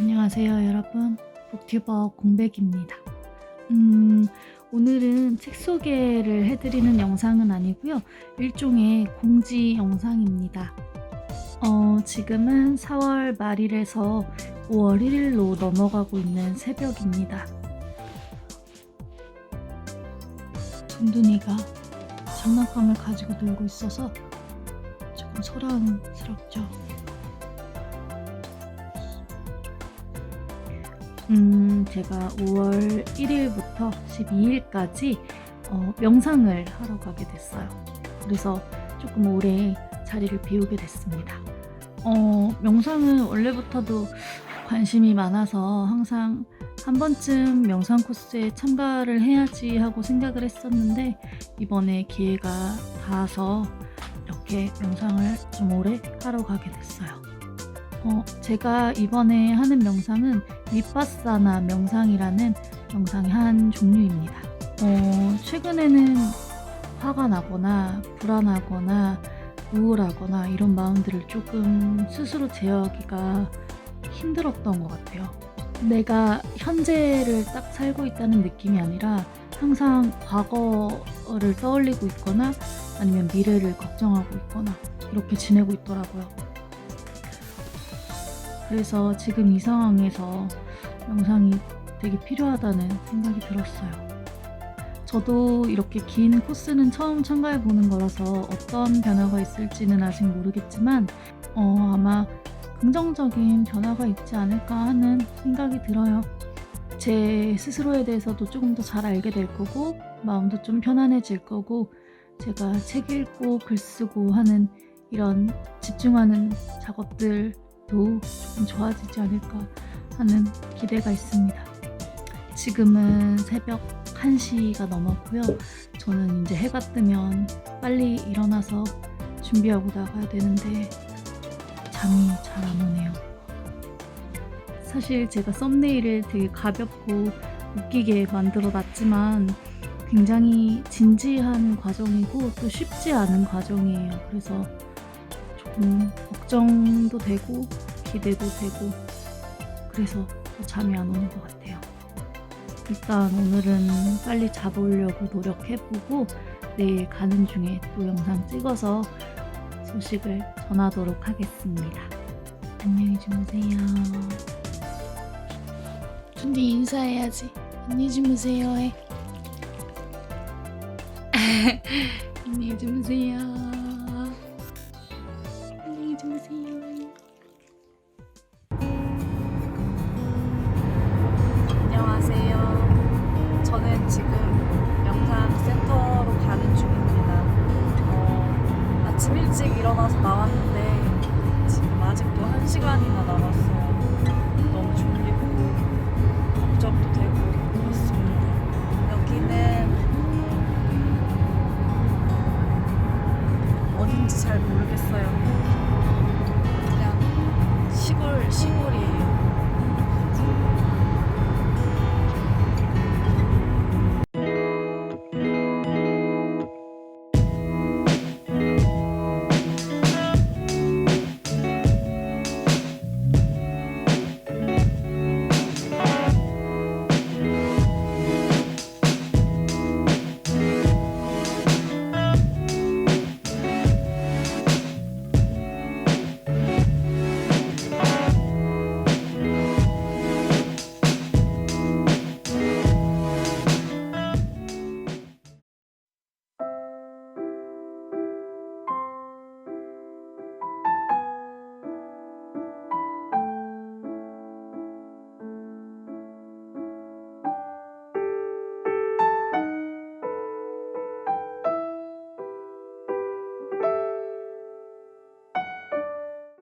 안녕하세요, 여러분. 북튜버 공백입니다. 음, 오늘은 책 소개를 해드리는 영상은 아니고요. 일종의 공지 영상입니다. 어, 지금은 4월 말일에서 5월 1일로 넘어가고 있는 새벽입니다. 둔둔이가 장난감을 가지고 놀고 있어서 조금 소란스럽죠. 음, 제가 5월 1일부터 12일까지 어, 명상을 하러 가게 됐어요. 그래서 조금 오래 자리를 비우게 됐습니다. 어, 명상은 원래부터도 관심이 많아서 항상 한 번쯤 명상 코스에 참가를 해야지 하고 생각을 했었는데 이번에 기회가 닿아서 이렇게 명상을 좀 오래 하러 가게 됐어요. 어, 제가 이번에 하는 명상은 위파사나 명상이라는 명상의 한 종류입니다. 어, 최근에는 화가 나거나 불안하거나 우울하거나 이런 마음들을 조금 스스로 제어하기가 힘들었던 것 같아요. 내가 현재를 딱 살고 있다는 느낌이 아니라 항상 과거를 떠올리고 있거나 아니면 미래를 걱정하고 있거나 이렇게 지내고 있더라고요. 그래서 지금 이 상황에서 명상이 되게 필요하다는 생각이 들었어요. 저도 이렇게 긴 코스는 처음 참가해 보는 거라서 어떤 변화가 있을지는 아직 모르겠지만 어, 아마 긍정적인 변화가 있지 않을까 하는 생각이 들어요. 제 스스로에 대해서도 조금 더 잘 알게 될 거고 마음도 좀 편안해질 거고 제가 책 읽고 글 쓰고 하는 이런 집중하는 작업들도 조금 좋아지지 않을까 하는 기대가 있습니다. 지금은 새벽 1시가 넘었고요. 저는 이제 해가 뜨면 빨리 일어나서 준비하고 나가야 되는데 잠이 잘 안 오네요. 사실 제가 썸네일을 되게 가볍고 웃기게 만들어 놨지만 굉장히 진지한 과정이고 또 쉽지 않은 과정이에요. 그래서 조금 걱정도 되고 기대도 되고 그래서 더 잠이 안 오는 것 같아요. 일단 오늘은 빨리 자보려고 노력해보고 내일 가는 중에 또 영상 찍어서 소식을 전하도록 하겠습니다. 안녕히 주무세요. 준비 인사해야지. 안녕히 주무세요 해. 안녕히 주무세요. 잘 모르겠어요.